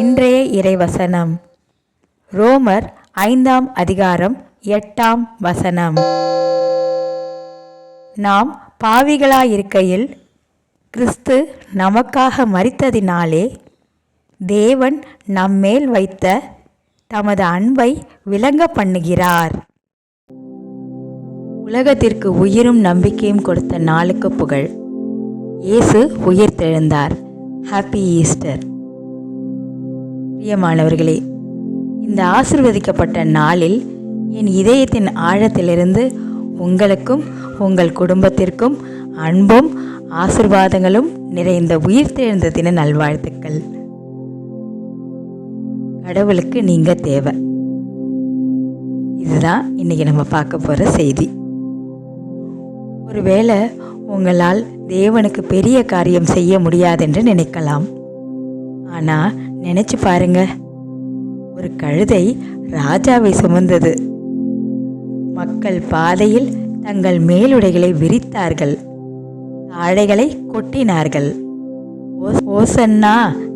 இன்றைய வசனம் ரோமர் ஐந்தாம் அதிகாரம் எட்டாம் வசனம். நாம் பாவிகளாயிருக்கையில் கிறிஸ்து நமக்காக மறித்ததினாலே தேவன் நம்மேல் வைத்த தமது அன்பை விளங்க பண்ணுகிறார். உலகத்திற்கு உயிரும் நம்பிக்கையும் கொடுத்த நாளுக்கு புகழ். இயேசு உயிர்த்தெழுந்தார். ஹாப்பி ஈஸ்டர் பிரியமானவர்களே இந்த ஆசிர்வதிக்கப்பட்ட நாளில் என் இதயத்தின் ஆழத்திலிருந்து உங்களுக்கும் உங்கள் குடும்பத்திற்கும் அன்பும் ஆசிர்வாதங்களும் நிறைந்த உயிர்த்தெழுந்த தின நல்வாழ்த்துக்கள். கடவுளுக்கு நீங்க தேவை. இதுதான் இன்னைக்கு நம்ம பார்க்க போற செய்தி. ஒருவேளை உங்களால் தேவனுக்கு பெரிய காரியம் செய்ய முடியாதென்று நினைக்கலாம். ஆனா நினைச்சு பாருங்க. ஒரு கழுதை ராஜாவை சுமந்தது. மக்கள் பாதையில் தங்கள் மேலுடைகளை விரித்தார்கள். ஆடைகளை கொட்டினார்கள். ஓசன்னா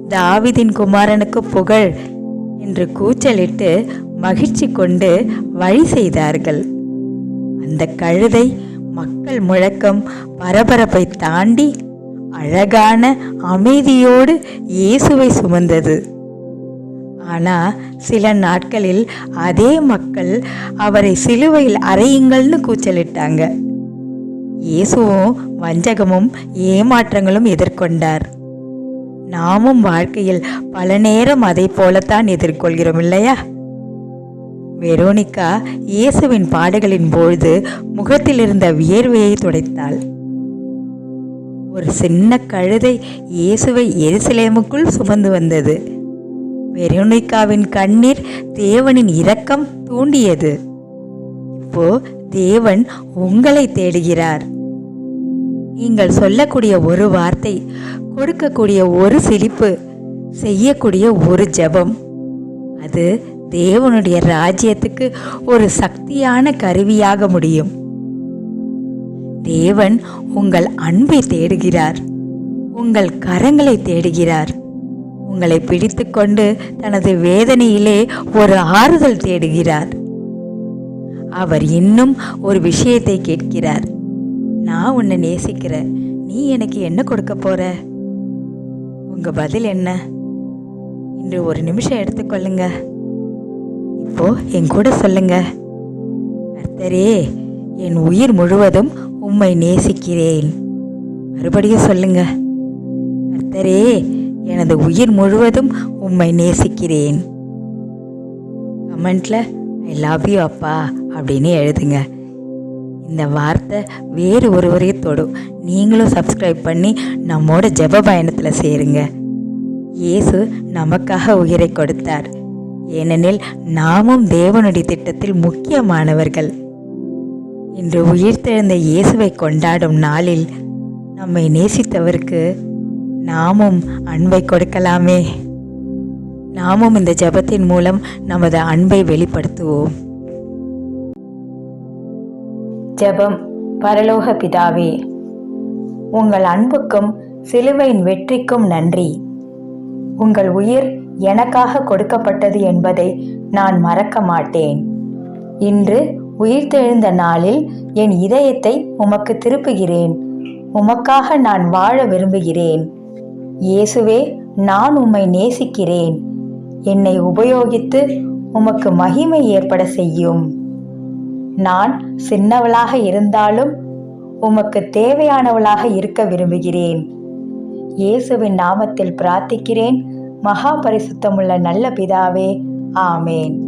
தாவிதின் குமாரனுக்கு புகழ் என்று கூச்சலிட்டு மகிழ்ச்சி கொண்டு வழி செய்தார்கள். அந்த கழுதை மக்கள் முழக்கம் பரபரப்பை தாண்டி அழகான அமைதியோடு இயேசுவை சுமந்தது. ஆனா சில நாட்களில் அதே மக்கள் அவரை சிலுவையில் அறையுங்கள்னு கூச்சலிட்டாங்க. இயேசுவும் வஞ்சகமும் ஏமாற்றங்களும் எதிர்கொண்டார். நாமும் வாழ்க்கையில் பல நேரம் அதை போலத்தான் எதிர்கொள்கிறோம் இல்லையா? வெரோனிகா இயேசுவின் பாடுகளின் பொழுது முகத்திலிருந்த வியர்வையை துடைத்தாள். ஒரு சின்ன கழுதை இயேசுவை எருசலேமுக்குள் சுமந்து வந்தது. வெரோனிகாவின் கண்ணீர் தேவனின் இரக்கம் தூண்டியது. இப்போ தேவன் உங்களை தேடுகிறார். நீங்கள் சொல்லக்கூடிய ஒரு வார்த்தை கொடுக்கக்கூடிய ஒரு சிரிப்பு செய்யக்கூடிய ஒரு ஜெபம். அது தேவனுடைய ராஜ்யத்துக்கு ஒரு சக்தியான கருவியாக முடியும். தேவன் உங்கள் அன்பை தேடுகிறார். உங்கள் கரங்களை தேடுகிறார். உங்களை பிடித்துக்கொண்டு தனது வேதனையிலே ஒரு ஆறுதல் தேடுகிறார். அவர் இன்னும் ஒரு விஷயத்தை கேட்கிறார். நான் உன்னை நேசிக்கிறேன். நீ எனக்கு என்ன கொடுக்க போற? உங்க பதில் என்ன? இன்று ஒரு நிமிஷம் எடுத்துக்கொள்ளுங்க இப்போ என் கூட சொல்லுங்க. கர்த்தரே என் உயிர் முழுவதும் உம்மை நேசிக்கிறேன். மறுபடியும் சொல்லுங்க. கர்த்தரே எனது உயிர் முழுவதும் உம்மை நேசிக்கிறேன். கமெண்ட்ல ஐ லவ் யூ அப்பா அப்படின்னு எழுதுங்க. இந்த வார்த்தை வேறு ஒருவரையும் தொடும் நீங்களும் சப்ஸ்கிரைப் பண்ணி நம்மோட ஜெப பயணத்தில் சேருங்க. இயேசு நமக்காக உயிரை கொடுத்தார். ஏனெனில் நாமும் தேவனுடைய திட்டத்தில் முக்கியமானவர்கள். இன்று உயிர்த்தெழுந்த இயேசுவை கொண்டாடும் நாளில் நம்மை நேசித்தவருக்கு நாமும் அன்பை கொடுக்கலாமே. நாமும் இந்த ஜெபத்தின் மூலம் நமது அன்பை வெளிப்படுத்துவோம். ஜெபம் பரலோக பிதாவே உங்கள் அன்புக்கும் சிலுவையின் வெற்றிக்கும் நன்றி. உங்கள் உயிர் எனக்காக கொடுக்கப்பட்டது என்பதை நான் மறக்க மாட்டேன். இன்று உயிர்த்தெழுந்த நாளில் என் இதயத்தை உமக்கு திருப்புகிறேன். உமக்காக நான் வாழ விரும்புகிறேன். இயேசுவே நான் உம்மை நேசிக்கிறேன். என்னை உபயோகித்து உமக்கு மகிமை ஏற்பட செய்யும். நான் சின்னவளாக இருந்தாலும் உமக்கு தேவையானவளாக இருக்க விரும்புகிறேன். இயேசுவின் நாமத்தில் பிரார்த்திக்கிறேன். மகா பரிசுத்தமுள்ள நல்ல பிதாவே ஆமேன்.